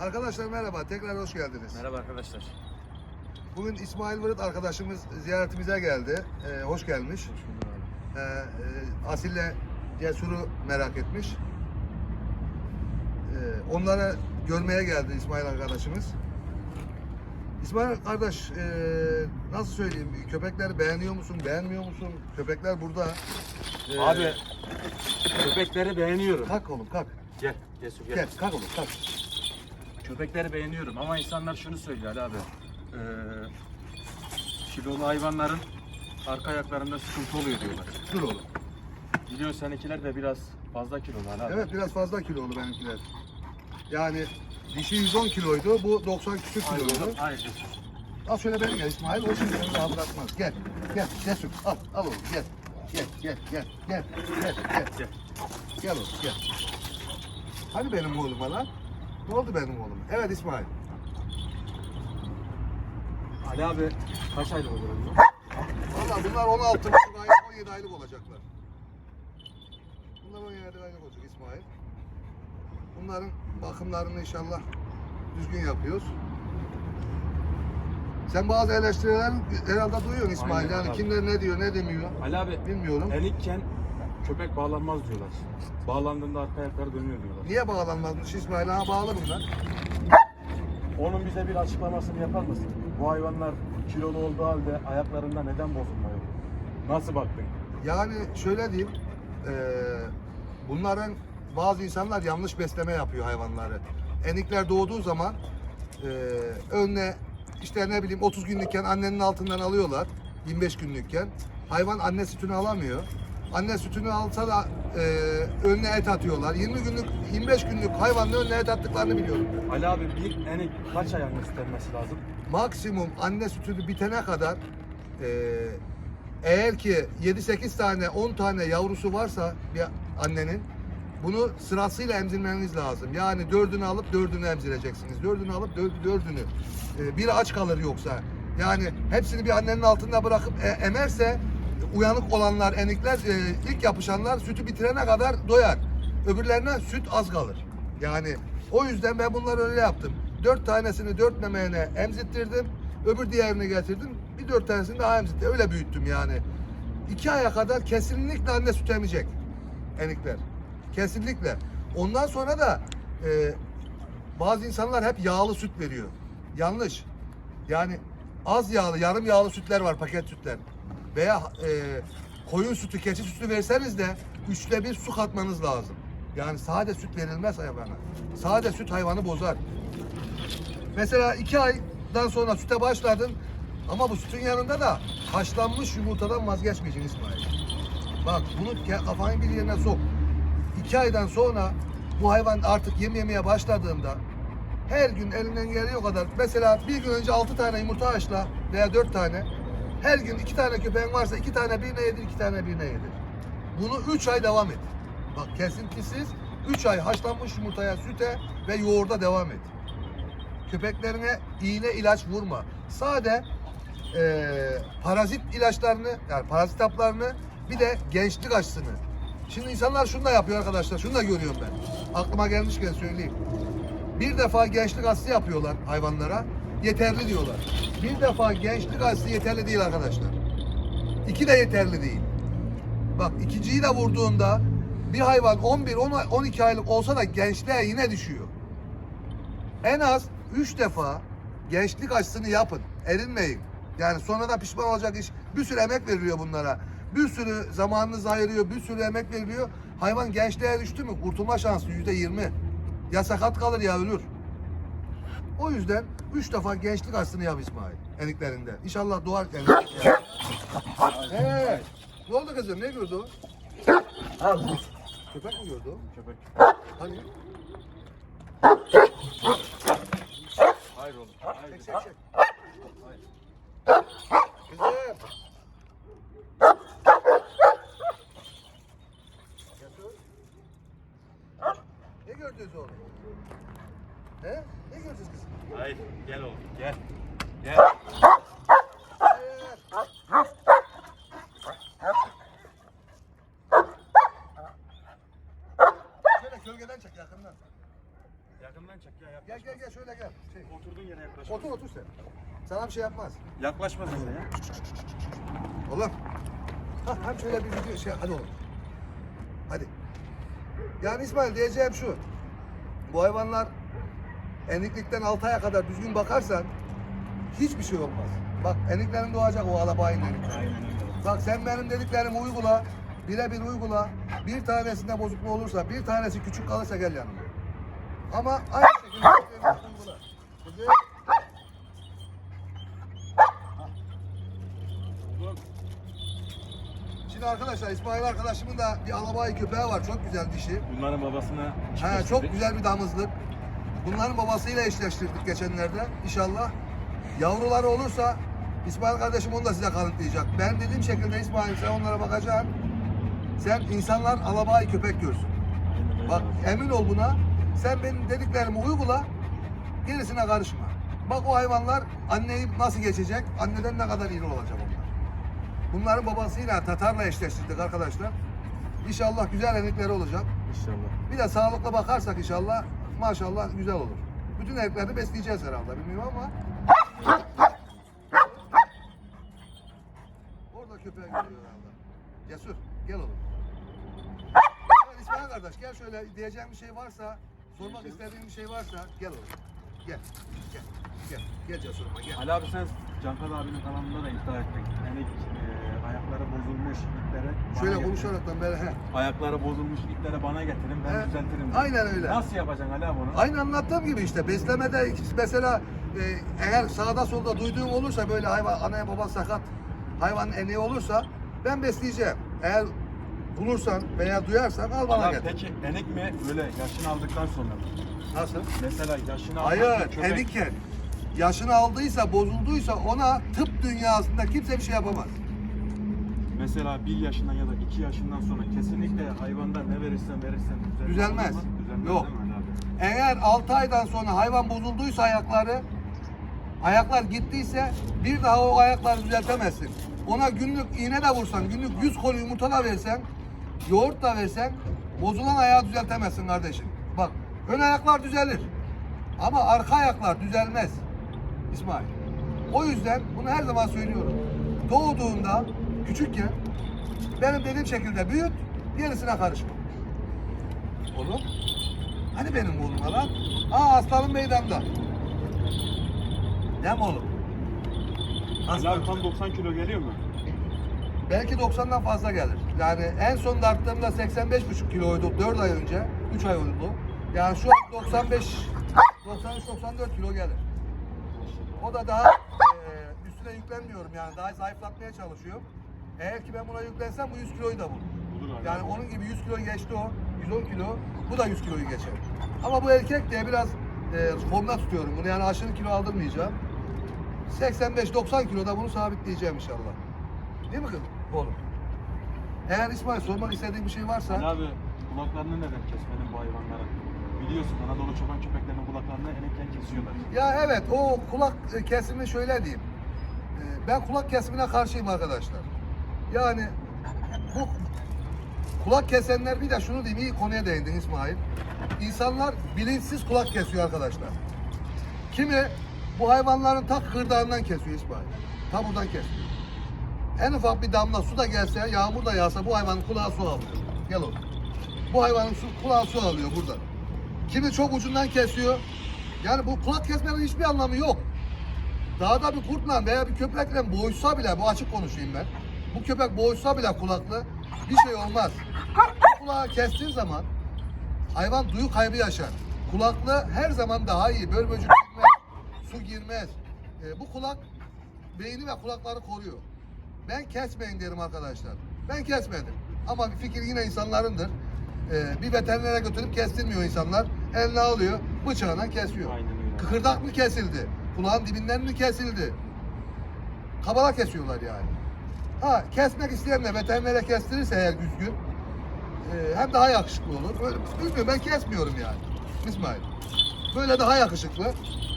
Arkadaşlar merhaba, tekrar hoş geldiniz. Merhaba arkadaşlar. Bugün İsmail Vırıt arkadaşımız ziyaretimize geldi. Ee, hoş gelmiş. Hoş bulduk abi. Ee, e, Asil'le Cesur'u merak etmiş. Ee, onları görmeye geldi İsmail arkadaşımız. İsmail kardeş, e, nasıl söyleyeyim, köpekleri beğeniyor musun, beğenmiyor musun? Köpekler burada. Ee, Abi köpekleri beğeniyorum. Kalk oğlum, kalk. Gel, Cesur gel. Gel, kalk oğlum, kalk. Köpekleri beğeniyorum ama insanlar şunu söylüyor Ali abi. Ee, kilolu hayvanların arka ayaklarında sıkıntı oluyor diyorlar. Dur oğlum. Biliyorsun seninkiler de biraz fazla kilolu Ali abi. Evet biraz fazla kilolu benimkiler. Yani dişi 110 kiloydu, bu 90 küsür kiloydu. Aynen. Al şöyle beni gel İsmail, o şimdi seni rahat bırakmaz. Gel, gel, Cesur, al, al oğlum, gel. Gel, gel, gel, gel, gel, gel. Gel, gel oğlum, gel. Hani benim oğluma lan? Ne oldu benim oğlum? Evet İsmail. Ali abi kaç aylık olur bu? Valla bunlar 16 buçuk aylık, 17 aylık olacaklar. Bunlar 17 aylık olacak İsmail. Bunların bakımlarını inşallah düzgün yapıyoruz. Sen bazı eleştiriler herhalde duyuyorsun İsmail. Aynen yani abi. kimler ne diyor, ne demiyor Ali abi bilmiyorum. enikken köpek bağlanmaz diyorlar. Bağlandığında arka ayakları dönüyor diyorlar. Niye bağlanmazmış İsmail? Ha bağlı bunlar. Onun bize bir açıklamasını yapar mısın? Bu hayvanlar kilolu olduğu halde ayaklarında neden bozulma yok? Nasıl baktın? Yani şöyle diyeyim. eee, bunların bazı insanlar yanlış besleme yapıyor hayvanları. Enikler doğduğu zaman eee önüne işte ne bileyim 30 günlükken annenin altından alıyorlar. 25 günlükken. Hayvan anne sütünü alamıyor. Anne sütünü alsa da eee, önüne et atıyorlar. 20 günlük, 25 günlük hayvanın önüne et attıklarını biliyorum. Ali abi bir enik kaç ay anne süt emmesi lazım? maksimum anne sütü bitene kadar eee, eğer ki 7-8 tane 10 tane yavrusu varsa bir annenin bunu sırasıyla emzirmeniz lazım. Yani dördünü alıp dördünü emzireceksiniz. Dördünü alıp dör- dördünü. Eee, biri aç kalır yoksa. Yani hepsini bir annenin altında bırakıp e, emerse uyanık olanlar, enikler, e, ilk yapışanlar sütü bitirene kadar doyar. Öbürlerine süt az kalır. Yani o yüzden ben bunları öyle yaptım. Dört tanesini dört memeğine emzittirdim. Öbür diğerini getirdim. Bir dört tanesini daha emzittim. Öyle büyüttüm yani. İki aya kadar kesinlikle anne süt emecek enikler. Kesinlikle. Ondan sonra da e, bazı insanlar hep yağlı süt veriyor. Yanlış. Yani az yağlı, yarım yağlı sütler var, paket sütler. Veya e, koyun sütü, keçi sütü verseniz de üçte bir su katmanız lazım. Yani sade süt verilmez hayvana. Sade süt hayvanı bozar. Mesela iki aydan sonra süte başladın ama bu sütün yanında da haşlanmış yumurtadan vazgeçmeyeceksin İsmail. Bak bunu kafanın bir yerine sok. İki aydan sonra bu hayvan artık yem yemeye başladığında her gün elinden geliyor kadar mesela bir gün önce altı tane yumurta haşla veya dört tane her gün iki tane köpeğin varsa iki tane birine yedir iki tane birine yedir. Bunu üç ay devam et. Bak kesintisiz üç ay haşlanmış yumurtaya süte ve yoğurda devam et. Köpeklerine iğne ilaç vurma. Sade eee, parazit ilaçlarını yani parazit haplarını bir de gençlik aşısını. Şimdi insanlar şunu da yapıyor arkadaşlar. Şunu da görüyorum ben. Aklıma gelmişken söyleyeyim. Bir defa gençlik aşısı yapıyorlar hayvanlara. Yeterli diyorlar. Bir defa gençlik aşısı yeterli değil arkadaşlar. İki de yeterli değil. Bak ikinciyi de vurduğunda bir hayvan 11 10 12 aylık olsa da gençliğe yine düşüyor. En az 3 defa gençlik aşısını yapın. Erinmeyin. Yani sonradan pişman olacak iş. Bir sürü emek veriliyor bunlara. Bir sürü zamanınız ayırıyor, bir sürü emek veriliyor. Hayvan gençliğe düştü mü kurtulma şansı yüzde yirmi. Ya sakat kalır ya ölür. O yüzden üç defa gençlik aşısını yap İsmail eniklerinde. İnşallah doğar kendisi. Hey, ne oldu kızım? Ne gördü o? Köpek mi gördü o? Köpek. Hani? Hayır oğlum. Hayır. Çek çek çek. Kızım. Yatır. Ne gördünüz oğlum? He? Ne gördünüz kızım? Hayır. Gel oğlum. Gel. Gel. Şöyle gölgeden çek yakından. Yakından çek ya. Gel gel gel şöyle gel. Şey, Oturduğun yere yaklaş. otur otur sen. Sana bir şey yapmaz. Yaklaşma de ya. Oğlum. Ha, hem şöyle bir video şey hadi oğlum. Hadi. Yani İsmail diyeceğim şu. Bu hayvanlar eniklikten 6 aya kadar düzgün bakarsan hiçbir şey olmaz. Bak eniklerin doğacak o alabayın. Bak sen benim dediklerimi uygula. Birebir uygula. Bir tanesinde bozukluğu olursa, bir tanesi küçük kalırsa gel yanıma. Ama aynı şekilde uygula. Kızım. Şimdi arkadaşlar İsmail arkadaşımın da bir alabayı köpeği var. Çok güzel dişi. Bunların babasına He, çok güzel bir damızlık. Bunların babasıyla eşleştirdik geçenlerde. İnşallah yavruları olursa İsmail kardeşim onu da size kanıtlayacak. Ben dediğim şekilde İsmail sen onlara bakacaksın. Sen insanlar alabayı köpek görsün. Bak emin ol buna. Sen benim dediklerimi uygula. Gerisine karışma. Bak o hayvanlar anneyi nasıl geçecek? Anneden ne kadar iri olacak onlar. Bunların babasıyla Tatar'la eşleştirdik arkadaşlar. İnşallah güzel enikleri olacak. İnşallah. Bir de sağlıklı bakarsak inşallah maşallah güzel olur. Bütün erkekleri besleyeceğiz herhalde bilmiyorum ama. Orada köpeğe geliyor herhalde. Cesur gel oğlum. Evet, İsmail kardeş gel şöyle diyeceğim bir şey varsa, sormak istediğin bir şey varsa gel oğlum. Gel. Gel. Gel. Gel Cesur'uma gel. Ali abi sen Cankat abinin kanalında da iddia ettin. Yani e, bana Şöyle getirin. konuşaraktan böyle he. Ayakları bozulmuş itlere bana getirin ben He, düzeltirim. aynen öyle. Nasıl yapacaksın Ali abi onu? Aynı anlattığım gibi işte beslemede mesela e, eğer sağda solda duyduğum olursa böyle hayvan anaya baba sakat hayvanın eneği olursa ben besleyeceğim. Eğer bulursan veya duyarsan al bana abi, getir. peki enik mi böyle yaşını aldıktan sonra mı? Nasıl? Mesela yaşını Hayır, aldıktan köpek- enikken yaşını aldıysa, bozulduysa ona tıp dünyasında kimse bir şey yapamaz. Mesela bir yaşından ya da iki yaşından sonra kesinlikle hayvanda ne verirsen verirsen düzelmez. Düzelmez. Yok. Eğer 6 aydan sonra hayvan bozulduysa ayakları, ayaklar gittiyse bir daha o ayakları düzeltemezsin. Ona günlük iğne de vursan, günlük 100 kolu yumurta da versen, yoğurt da versen bozulan ayağı düzeltemezsin kardeşim. Bak ön ayaklar düzelir ama arka ayaklar düzelmez İsmail. O yüzden bunu her zaman söylüyorum. Doğduğunda küçükken benim dediğim şekilde büyüt, gerisine karışma. Oğlum. Hani benim oğlum lan? Aa aslanım meydanda. Ne mi oğlum? Aslan. tam 90 kilo geliyor mu? Belki 90'dan fazla gelir. Yani en son tarttığımda 85,5 kiloydu 4 ay önce. 3 ay oldu. Yani şu an 95 93-94 kilo gelir. O da daha e, üstüne yüklenmiyorum yani daha zayıflatmaya çalışıyorum. Eğer ki ben buna yüklensem bu 100 kiloyu da bulur. Olur Ali Yani abi. onun gibi 100 kilo geçti o. 110 kilo. Bu da 100 kiloyu geçer. Ama bu erkek diye biraz e, formda tutuyorum bunu. Yani aşırı kilo aldırmayacağım. 85-90 kiloda bunu sabitleyeceğim inşallah. Değil mi kızım? Oğlum. Eğer İsmail sormak istediğin bir şey varsa Ali abi kulaklarını neden kesmedin bu hayvanların? Biliyorsun Anadolu çoban köpeklerinin kulaklarını enekken kesiyorlar. Ya evet o kulak e, kesimi şöyle diyeyim. E, Ben kulak kesimine karşıyım arkadaşlar. Yani bu kulak kesenler bir de şunu diyeyim iyi konuya değindin İsmail. İnsanlar bilinçsiz kulak kesiyor arkadaşlar. Kimi bu hayvanların ta kırdağından kesiyor İsmail. Ta buradan kesiyor. En ufak bir damla su da gelse, yağmur da yağsa bu hayvanın kulağı su alıyor. Gel oğlum. Bu hayvanın su, kulağı su alıyor burada. Kimi çok ucundan kesiyor. Yani bu kulak kesmenin hiçbir anlamı yok. Dağda bir kurtla veya bir köpekle boğuşsa bile, bu açık konuşayım ben. Bu köpek boğuşsa bile kulaklı bir şey olmaz. Kulağı kestiğin zaman hayvan duyu kaybı yaşar. Kulaklı her zaman daha iyi. Böl böcek girmez, su girmez. Ee, bu kulak beyni ve kulakları koruyor. Ben kesmeyin derim arkadaşlar. Ben kesmedim. Ama bir fikir yine insanlarındır. Ee, bir veterinere götürüp kestirmiyor insanlar. Eline alıyor, bıçağına kesiyor. Kıkırdak mı kesildi? Kulağın dibinden mi kesildi? Kabala kesiyorlar yani. Ha kesmek isteyen de veterinere kestirirse eğer düzgün e, hem daha yakışıklı olur. Böyle, bilmiyorum ben kesmiyorum yani. İsmail. Böyle daha yakışıklı,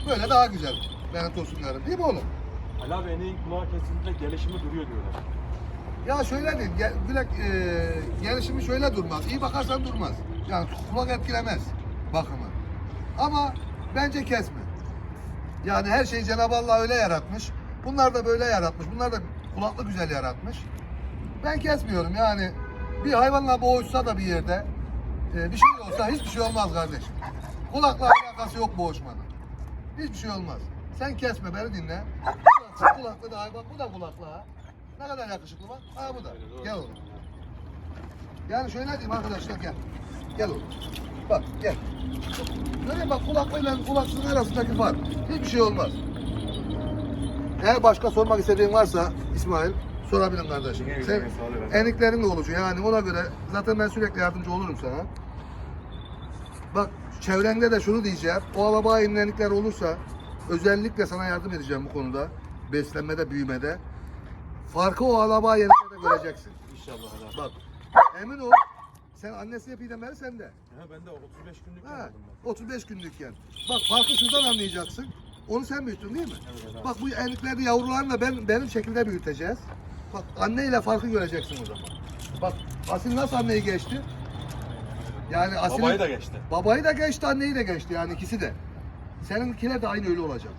böyle daha güzel. Benim tosunlarım değil mi oğlum? Ali abi eneğin kulağı kesildiğinde gelişimi duruyor diyorlar. Ya şöyle diyeyim, gel, bilek, e, gelişimi şöyle durmaz. İyi bakarsan durmaz. Yani kulak etkilemez bakımı. Ama Bence kesme. Yani her şeyi Cenab-ı Allah öyle yaratmış. Bunlar da böyle yaratmış. Bunlar da kulaklı güzel yaratmış. Ben kesmiyorum yani. Bir hayvanla boğuşsa da bir yerde e, bir şey olsa hiçbir şey olmaz kardeşim. Kulakla alakası yok boğuşmanın. Hiçbir şey olmaz. Sen kesme beni dinle. Kulaklı, kulaklı da hayvan. Bu da kulaklı ha. Ne kadar yakışıklı bak. Ha bu da. Gel oğlum. Yani şöyle diyeyim arkadaşlar gel. Gel oğlum. Bak gel. Görüyor bak kulaklıyla kulaksızın arasındaki fark. Hiçbir şey olmaz. Eğer başka sormak istediğin varsa İsmail sorabilirim kardeşim. Sen efendim. eniklerin de olacak yani ona göre zaten ben sürekli yardımcı olurum sana. Bak çevrende de şunu diyeceğim. O alabayının enikler olursa özellikle sana yardım edeceğim bu konuda. Beslenmede, büyümede. Farkı o alaba yeniklerde göreceksin. İnşallah. Bak emin ol sen annesi yapıyordun beri sende. Ha, ben de 35 günlük Ha, yapmadım ben. 35 günlükken. Bak farkı şuradan anlayacaksın. Onu sen büyüttün değil mi? Evet, evet. Bak bu enikleri yavrularını ben benim şekilde büyüteceğiz. Bak anneyle farkı göreceksin o zaman. Bak Asil nasıl anneyi geçti? Yani Asil Babayı da geçti. babayı da geçti, anneyi de geçti yani ikisi de. Seninkiler de aynı öyle olacak.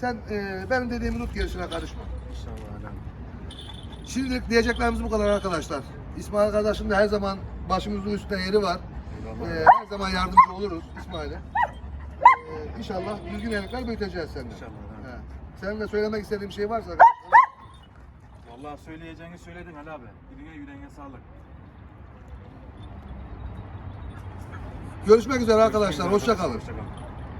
Sen e, benim dediğimi tut gerisine karışma. İnşallah. Şimdilik diyeceklerimiz bu kadar arkadaşlar. İsmail kardeşim de her zaman başımızın üstünde yeri var. Ee, her zaman yardımcı oluruz İsmail'e. Ee, inşallah düzgün enikler büyüteceğiz seninle. İnşallah, evet. He. Senin de söylemek istediğin bir şey varsa Vallahi söyleyeceğini söyledin Ali abi. Diline yüreğine sağlık. görüşmek üzere arkadaşlar. Hoşça kalın. Hoşça kalın.